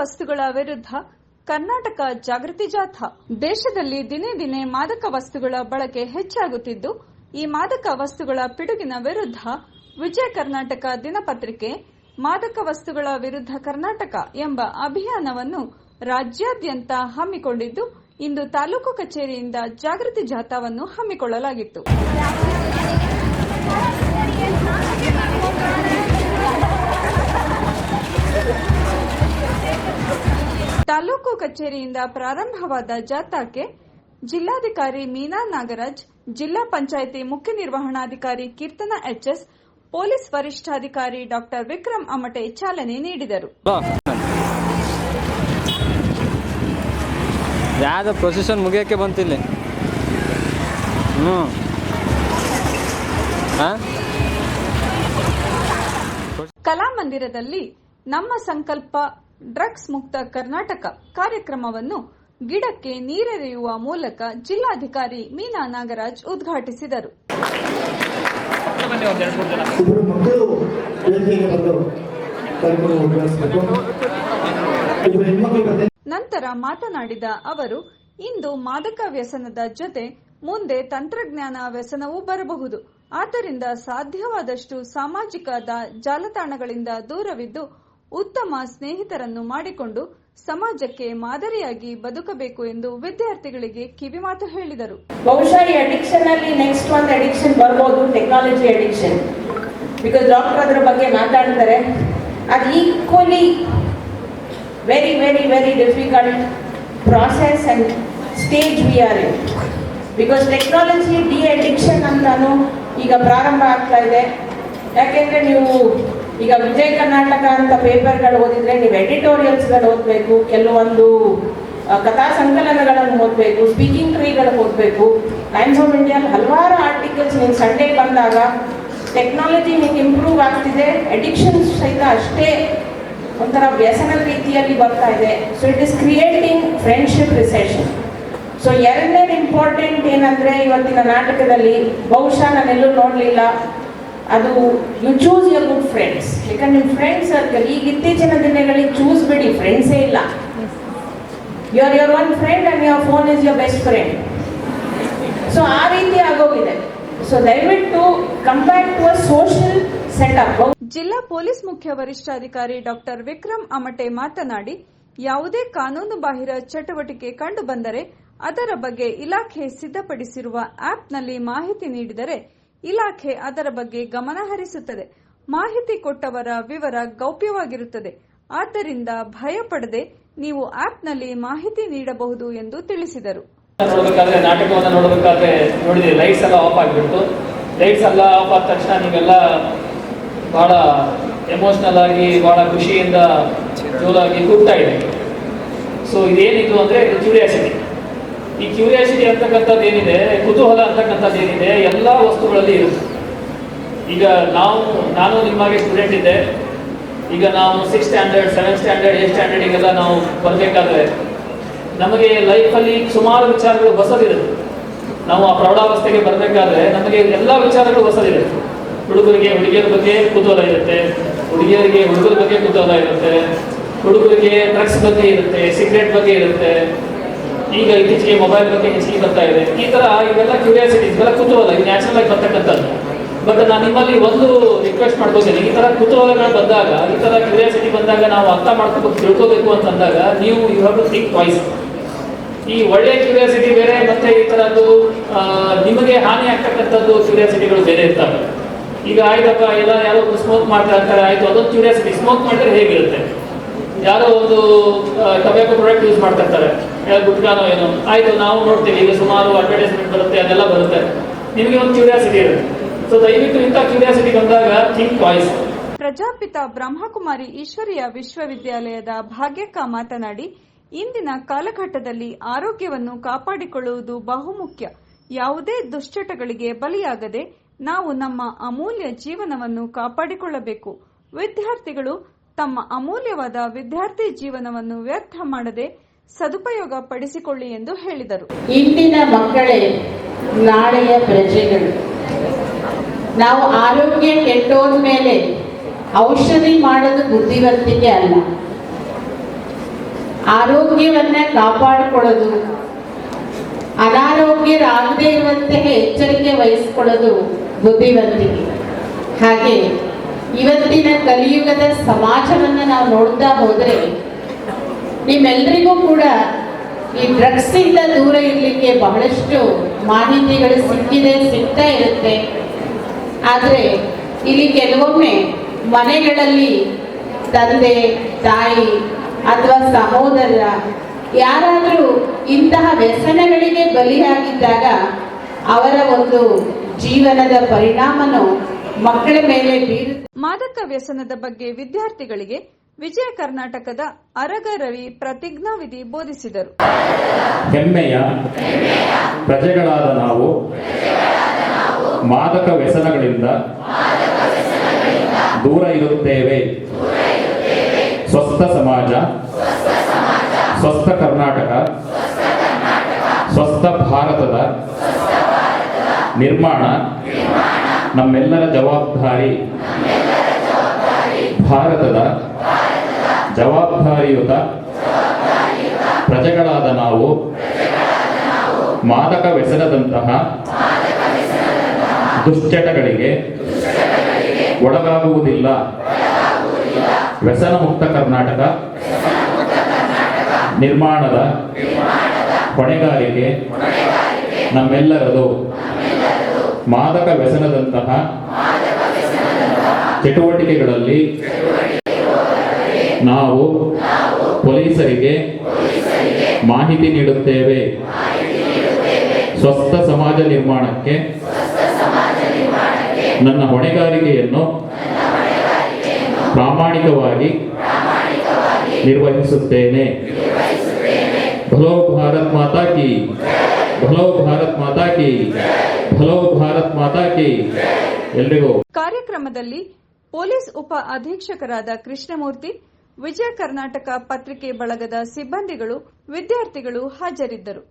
ವಸ್ತುಗಳ ವಿರುದ್ಧ ಕರ್ನಾಟಕ ಜಾಗೃತಿ ಜಾಥಾ. ದೇಶದಲ್ಲಿ ದಿನೇ ದಿನೇ ಮಾದಕ ವಸ್ತುಗಳ ಬಳಕೆ ಹೆಚ್ಚಾಗುತ್ತಿದ್ದು, ಈ ಮಾದಕ ವಸ್ತುಗಳ ಪಿಡುಗಿನ ವಿರುದ್ಧ ವಿಜಯ ಕರ್ನಾಟಕ ದಿನಪತ್ರಿಕೆ ಮಾದಕ ವಸ್ತುಗಳ ವಿರುದ್ಧ ಕರ್ನಾಟಕ ಎಂಬ ಅಭಿಯಾನವನ್ನು ರಾಜ್ಯಾದ್ಯಂತ ಹಮ್ಮಿಕೊಂಡಿದ್ದು, ಇಂದು ತಾಲೂಕು ಕಚೇರಿಯಿಂದ ಜಾಗೃತಿ ಜಾಥಾವನ್ನು ಹಮ್ಮಿಕೊಳ್ಳಲಾಗಿತ್ತು. ತಾಲೂಕು ಕಚೇರಿಯಿಂದ ಪ್ರಾರಂಭವಾದ ಜಾಥಾಕ್ಕೆ ಜಿಲ್ಲಾಧಿಕಾರಿ ಮೀನಾ ನಾಗರಾಜ್ ಜಿಲ್ಲಾ ಪಂಚಾಯಿತಿ ಮುಖ್ಯ ನಿರ್ವಹಣಾಧಿಕಾರಿ ಕೀರ್ತನ ಎಚ್ಎಸ್ ಪೊಲೀಸ್ ವರಿಷ್ಠಾಧಿಕಾರಿ ಡಾಕ್ಟರ್ ವಿಕ್ರಮ್ ಅಮಟೆ ಚಾಲನೆ ನೀಡಿದರು. ಯಾವ್ದು ಪ್ರೊಸೆಷನ್ ಮುಗಿಯೋಕ್ಕೆ ಬಂತಿಲ್ಲ? ಹ್ಞೂ ಕಲಾಮಂದಿರದಲ್ಲಿ ನಮ್ಮ ಸಂಕಲ್ಪ ಡ್ರಗ್ಸ್ ಮುಕ್ತ ಕರ್ನಾಟಕ ಕಾರ್ಯಕ್ರಮವನ್ನು ಗಿಡಕ್ಕೆ ನೀರೆರೆಯುವ ಮೂಲಕ ಜಿಲ್ಲಾಧಿಕಾರಿ ಮೀನಾ ನಾಗರಾಜ್ ಉದ್ಘಾಟಿಸಿದರು. ನಂತರ ಮಾತನಾಡಿದ ಅವರು, ಇಂದು ಮಾದಕ ವ್ಯಸನದ ಜೊತೆ ಮುಂದೆ ತಂತ್ರಜ್ಞಾನ ವ್ಯಸನವೂ ಬರಬಹುದು. ಆದ್ದರಿಂದ ಸಾಧ್ಯವಾದಷ್ಟು ಸಾಮಾಜಿಕ ಜಾಲತಾಣಗಳಿಂದ ದೂರವಿದ್ದು ಉತ್ತಮ ಸ್ನೇಹಿತರನ್ನು ಮಾಡಿಕೊಂಡು ಸಮಾಜಕ್ಕೆ ಮಾದರಿಯಾಗಿ ಬದುಕಬೇಕು ಎಂದು ವಿದ್ಯಾರ್ಥಿಗಳಿಗೆ ಕಿವಿಮಾತು ಹೇಳಿದರು. ಬಹುಶಃ ಈ ಅಡಿಕ್ಷನ್ ಅಲ್ಲಿ ನೆಕ್ಸ್ಟ್ ಒಂದು ಅಡಿಕ್ಷನ್ ಬರ್ಬೋದು ಟೆಕ್ನಾಲಜಿ ಅಡಿಕ್ಷನ್ ಬಿಕಾಸ್ ಡಾಕ್ಟರ್ ಅದರ ಬಗ್ಗೆ ಮಾತಾಡ್ತಾರೆ. ಅದು equally very very very difficult process and stage we are in because technology the addiction ಅಂತಾನು ಈಗ ಪ್ರಾರಂಭ ಆಗ್ತಾ ಇದೆ. ಯಾಕೆಂದ್ರೆ ನೀವು ಈಗ ವಿಜಯ ಕರ್ನಾಟಕ ಅಂತ ಪೇಪರ್ಗಳು ಓದಿದ್ರೆ ನೀವು ಎಡಿಟೋರಿಯಲ್ಸ್ಗಳು ಓದಬೇಕು, ಕೆಲವೊಂದು ಕಥಾ ಸಂಕಲನಗಳನ್ನು ಓದಬೇಕು, ಸ್ಪೀಕಿಂಗ್ ಟ್ರೀಗಳು ಓದಬೇಕು. ಟೈಮ್ಸ್ ಆಫ್ ಇಂಡಿಯಾ ಹಲವಾರು ಆರ್ಟಿಕಲ್ಸ್ ನೀವು ಸಂಡೇ ಬಂದಾಗ ಟೆಕ್ನಾಲಜಿ ಹೇಗೆ ಇಂಪ್ರೂವ್ ಆಗ್ತಿದೆ, ಅಡಿಕ್ಷನ್ ಸಹಿತ ಅಷ್ಟೇ ಒಂಥರ ವ್ಯಸನದ ರೀತಿಯಲ್ಲಿ ಬರ್ತಾ ಇದೆ. So it is creating friendship recession so ಎರಡನೇದು ಇಂಪಾರ್ಟೆಂಟ್ ಏನಂದ್ರೆ ಇವತ್ತಿನ ನಾಟಕದಲ್ಲಿ ಬಹುಶಃ ನಾನೆಲ್ಲೂ ನೋಡಲಿಲ್ಲ. ಅದು you choose your good friends ಯಾಕಂದ್ರೆ ನಿಮ್ಮ ಫ್ರೆಂಡ್ ಸರ್ಕಲ್ ಈಗ ಇತ್ತೀಚಿನ ದಿನಗಳಿಗೆ ಚೂಸ್ ಬಿಡಿ ಫ್ರೆಂಡ್ಸೇ ಇಲ್ಲ. You are your own friend and your phone is your best friend so ಆ ರೀತಿ ಆಗೋಗಿದೆ. ಸೊ ದಯವಿಟ್ಟು compare to a social setup ಜಿಲ್ಲಾ ಪೊಲೀಸ್ ಮುಖ್ಯ ವರಿಷ್ಠಾಧಿಕಾರಿ ಡಾಕ್ಟರ್ ವಿಕ್ರಮ್ ಅಮಟೆ ಮಾತನಾಡಿ, ಯಾವುದೇ ಕಾನೂನು ಬಾಹಿರ ಚಟುವಟಿಕೆ ಕಂಡುಬಂದರೆ ಅದರ ಬಗ್ಗೆ ಇಲಾಖೆ ಸಿದ್ಧಪಡಿಸಿರುವ ಆಪ್ನಲ್ಲಿ ಮಾಹಿತಿ ನೀಡಿದರೆ ಇಲಾಖೆ ಅದರ ಬಗ್ಗೆ ಗಮನ ಹರಿಸುತ್ತದೆ. ಮಾಹಿತಿ ಕೊಟ್ಟವರ ವಿವರ ಗೌಪ್ಯವಾಗಿರುತ್ತದೆ. ಆದ್ದರಿಂದ ಭಯ ಭಯಪಡದೆ ನೀವು ಆಪ್ನಲ್ಲಿ ಮಾಹಿತಿ ನೀಡಬಹುದು ಎಂದು ತಿಳಿಸಿದರು. ನೋಡಬೇಕಾದ್ರೆ, ನಾಟಕವನ್ನು ನೋಡಬೇಕಾದ್ರೆ ನೋಡಿದ್ರಿ, ಲೈಟ್ಸ್ ಎಲ್ಲ ಆಫ್ ಆಗಿಬಿಡ್ತು. ಲೈಟ್ಸ್ ಎಲ್ಲ ಆಫ್ ಆದ ತಕ್ಷಣ ನೀವೆಲ್ಲ ಬಹಳ ಎಮೋಷನಲ್ ಆಗಿ, ಬಹಳ ಖುಷಿಯಿಂದ ಜೋರಾಗಿ ಕೂಗ್ತಾ ಇದೆ ಸೊ ಇದೇನಿದು ಅಂದ್ರೆ ಕ್ಯೂರಿಯಾಸಿಟಿ ಈ ಕ್ಯೂರಿಯಾಸಿಟಿ ಅಂತಕ್ಕಂಥದ್ದು ಏನಿದೆ, ಕುತೂಹಲ ಅಂತಕ್ಕಂಥದ್ದು ಏನಿದೆ, ಎಲ್ಲ ವಸ್ತುಗಳಲ್ಲಿ ಇರುತ್ತೆ. ಈಗ ನಾವು, ನಾನು ನಿಮಗೆ ಸ್ಟೂಡೆಂಟ್ ಇದ್ದೆ. ಈಗ ನಾವು six standard seven standard eight ಸ್ಟ್ಯಾಂಡರ್ಡಿಗೆಲ್ಲ ನಾವು ಬರಬೇಕಾದ್ರೆ, ನಮಗೆ ಲೈಫಲ್ಲಿ ಸುಮಾರು ವಿಚಾರಗಳು ಹೊಸದಿರುತ್ತೆ. ನಾವು ಆ ಪ್ರೌಢಾವಸ್ಥೆಗೆ ಬರಬೇಕಾದ್ರೆ ನಮಗೆ ಎಲ್ಲ ವಿಚಾರಗಳು ಬಸದಿರುತ್ತೆ ಹುಡುಗರಿಗೆ, ಹುಡುಗಿಯರ ಬಗ್ಗೆ ಕುತೂಹಲ ಇರುತ್ತೆ. ಹುಡುಗಿಯರಿಗೆ, ಹುಡುಗರ ಬಗ್ಗೆ ಕುತೂಹಲ ಇರುತ್ತೆ. ಹುಡುಗರಿಗೆ ಡ್ರಗ್ಸ್ ಬಗ್ಗೆ ಇರುತ್ತೆ ಸಿಗರೇಟ್ ಬಗ್ಗೆ ಇರುತ್ತೆ. ಈಗ ಇತ್ತೀಚೆಗೆ ಮೊಬೈಲ್ ಬಗ್ಗೆ ಹೆಚ್ಚಿಗೆ ಬರ್ತಾ ಇದೆ. ಈ ತರ ಇವೆಲ್ಲ ಕ್ಯೂರಿಯಾಸಿಟಿ ಇವೆಲ್ಲ ಕುತೂಹಲ ಈ ನ್ಯಾಚುರಲ್ ಆಗಿ ಬರ್ತಕ್ಕಂಥದ್ದು. ಬಟ್ ನಾನು ನಿಮ್ಮಲ್ಲಿ ಒಂದು ರಿಕ್ವೆಸ್ಟ್ ಮಾಡ್ಕೋತೀನಿ. ಈ ತರ ಕುತೂಹಲಗಳು ಬಂದಾಗ, ಈ ತರ ಕ್ಯೂರಿಯಾಸಿಟಿ ಬಂದಾಗ ನಾವು ಅರ್ಥ ಮಾಡ್ಕೋಬೇಕು, ತಿಳ್ಕೋಬೇಕು ಅಂತಂದಾಗ ನೀವು you have to think voice ಈ ಒಳ್ಳೆ ಕ್ಯೂರಿಯಾಸಿಟಿ ಬೇರೆ, ಮತ್ತೆ ಈ ತರದ್ದು ನಿಮಗೆ ಹಾನಿ ಆಗ್ತಕ್ಕಂಥದ್ದು ಕ್ಯೂರಿಯಾಸಿಟಿಗಳು ಬೇರೆ ಇರ್ತವೆ. ಈಗ, ಆಯ್ತಪ್ಪ, ಎಲ್ಲ ಯಾರೋ ಸ್ಮೋಕ್ ಮಾಡ್ತಾ ಇರ್ತಾರೆ, ಆಯ್ತು, ಅದೊಂದು ಕ್ಯೂರಿಯಾಸಿಟಿ ಸ್ಮೋಕ್ ಮಾಡಿದ್ರೆ ಹೇಗಿರುತ್ತೆ? ಯಾರೋ ಒಂದು ಟೊಬ್ಯಾಕೋ ಪ್ರಾಡಕ್ಟ್ ಯೂಸ್ ಮಾಡ್ತಾ ಇರ್ತಾರೆ. ಗುಟ್ಕಾನೋ ಏನೋ. ಆಯ್ತು, ನಾವು ನೋಡ್ತೀವಿ, ಈಗ ಸುಮಾರು ಅಡ್ವರ್ಟೈಸ್ಮೆಂಟ್ ಬರುತ್ತೆ, ಅದೆಲ್ಲ ಬರುತ್ತೆ. ನಿಮಗೆ ಒಂದು ಕ್ಯೂರಿಯಾಸಿಟಿ ಇರುತ್ತೆ. ಸೊ ದಯವಿಟ್ಟು ಇಂಥ ಕ್ಯೂರಿಯಾಸಿಟಿ ಬಂದಾಗ ಥಿಂಕ್ ವಾಯ್ಸ್ ಪ್ರಜಾಪಿತ ಬ್ರಹ್ಮಕುಮಾರಿ ಈಶ್ವರಿಯ ವಿಶ್ವವಿದ್ಯಾಲಯದ ಭಾಗ್ಯಕ್ಕ ಮಾತನಾಡಿ, ಇಂದಿನ ಕಾಲಘಟ್ಟದಲ್ಲಿ ಆರೋಗ್ಯವನ್ನು ಕಾಪಾಡಿಕೊಳ್ಳುವುದು ಬಹುಮುಖ್ಯ. ಯಾವುದೇ ದುಶ್ಚಟಗಳಿಗೆ ಬಲಿಯಾಗದೆ, ನಾವು ನಮ್ಮ ಅಮೂಲ್ಯ ಜೀವನವನ್ನು ಕಾಪಾಡಿಕೊಳ್ಳಬೇಕು. ವಿದ್ಯಾರ್ಥಿಗಳು ತಮ್ಮ ಅಮೂಲ್ಯವಾದ ವಿದ್ಯಾರ್ಥಿ ಜೀವನವನ್ನು ವ್ಯರ್ಥ ಮಾಡದೆ ಸದುಪಯೋಗ ಪಡಿಸಿಕೊಳ್ಳಿ ಎಂದು ಹೇಳಿದರು. ಇಂದಿನ ಮಕ್ಕಳೇ, ನಾಳೆಯ ಪ್ರಜೆಗಳು. ನಾವು ಆರೋಗ್ಯ ಕೆಟ್ಟೋದ ಮೇಲೆ ಔಷಧಿ ಮಾಡೋದು ಬುದ್ಧಿವಂತಿಕೆ ಅಲ್ಲ. ಆರೋಗ್ಯವನ್ನ ಕಾಪಾಡಿಕೊಳ್ಳೋದು, ಅನಾರೋಗ್ಯರಾಗದೇ ಇರುವಂತೆ ಎಚ್ಚರಿಕೆ ವಹಿಸಿಕೊಳ್ಳೋದು ಬುದ್ಧಿವಂತಿಕೆ. ಹಾಗೆ ಇವತ್ತಿನ ಕಲಿಯುಗದ ಸಮಾಜವನ್ನ ನಾವು ನೋಡ್ತಾ ಹೋದ್ರೆ ನಿಮ್ಮೆಲ್ಲರಿಗೂ ಕೂಡ ಈ ಡ್ರಗ್ಸ್ ಇಂದ ದೂರ ಇರಲಿಕ್ಕೆ ಬಹಳಷ್ಟು ಮಾಹಿತಿಗಳು ಸಿಕ್ಕಿದೆ, ಸಿಗ್ತಾ ಇರುತ್ತೆ. ಆದರೆ ಇಲ್ಲಿ ಕೆಲವೊಮ್ಮೆ ಮನೆಗಳಲ್ಲಿ ತಂದೆ, ತಾಯಿ ಅಥವಾ ಸಹೋದರ ಯಾರಾದರೂ ಇಂತಹ ವ್ಯಸನಗಳಿಗೆ ಬಲಿಯಾಗಿದ್ದಾಗ ಅವರ ಒಂದು ಜೀವನದ ಪರಿಣಾಮನು ಮಕ್ಕಳ ಮೇಲೆ ಮಾದಕ ವ್ಯಸನದ ಬಗ್ಗೆ ವಿದ್ಯಾರ್ಥಿಗಳಿಗೆ ವಿಜಯ ಕರ್ನಾಟಕದ ಅರಗ ರವಿ ಪ್ರತಿಜ್ಞಾವಿಧಿ ಬೋಧಿಸಿದರು. ಹೆಮ್ಮೆಯ ಪ್ರಜೆಗಳಾದ ನಾವು ಮಾದಕ ವ್ಯಸನಗಳಿಂದ ದೂರ ಇರುತ್ತೇವೆ. ಸ್ವಸ್ಥ ಸಮಾಜ ಸ್ವಸ್ಥ ಕರ್ನಾಟಕ ಸ್ವಸ್ಥ ಭಾರತದ ನಿರ್ಮಾಣ ನಮ್ಮೆಲ್ಲರ ಜವಾಬ್ದಾರಿ ಭಾರತದ ಜವಾಬ್ದಾರಿಯುತ ಪ್ರಜೆಗಳಾದ ನಾವು ಮಾದಕ ವ್ಯಸನದಂತಹ ದುಶ್ಚಟಗಳಿಗೆ ಒಳಗಾಗುವುದಿಲ್ಲ. ವ್ಯಸನ ಮುಕ್ತ ಕರ್ನಾಟಕ ನಿರ್ಮಾಣದ ಹೊಣೆಗಾರಿಕೆ ನಮ್ಮೆಲ್ಲರದು. ಮಾದಕ ವ್ಯಸನದಂತಹ ಚಟುವಟಿಕೆಗಳಲ್ಲಿ ನಾವು ಪೊಲೀಸರಿಗೆ ಮಾಹಿತಿ ನೀಡುತ್ತೇವೆ. ಸ್ವಸ್ಥ ಸಮಾಜ ನಿರ್ಮಾಣಕ್ಕೆ ನನ್ನ ಹೊಣೆಗಾರಿಕೆಯನ್ನು ಪ್ರಾಮಾಣಿಕವಾಗಿ ನಿರ್ವಹಿಸುತ್ತೇನೆ. ಭಾರತ್ ಮಾತಾ ಕಿ. ಭಲೋ ಭಾರತ್ ಮಾತಾ ಕಿ ಭಲೋ ಭಾರತ್ ಮಾತಾ ಕಿ ಎಲ್ರಿಗೂ ಕಾರ್ಯಕ್ರಮದಲ್ಲಿ ಪೊಲೀಸ್ ಉಪ ಅಧೀಕ್ಷಕರಾದ ಕೃಷ್ಣಮೂರ್ತಿ, ವಿಜಯ ಕರ್ನಾಟಕ ಪತ್ರಿಕೆ ಬಳಗದ ಸಿಬ್ಬಂದಿಗಳು, ವಿದ್ಯಾರ್ಥಿಗಳು ಹಾಜರಿದ್ದರು.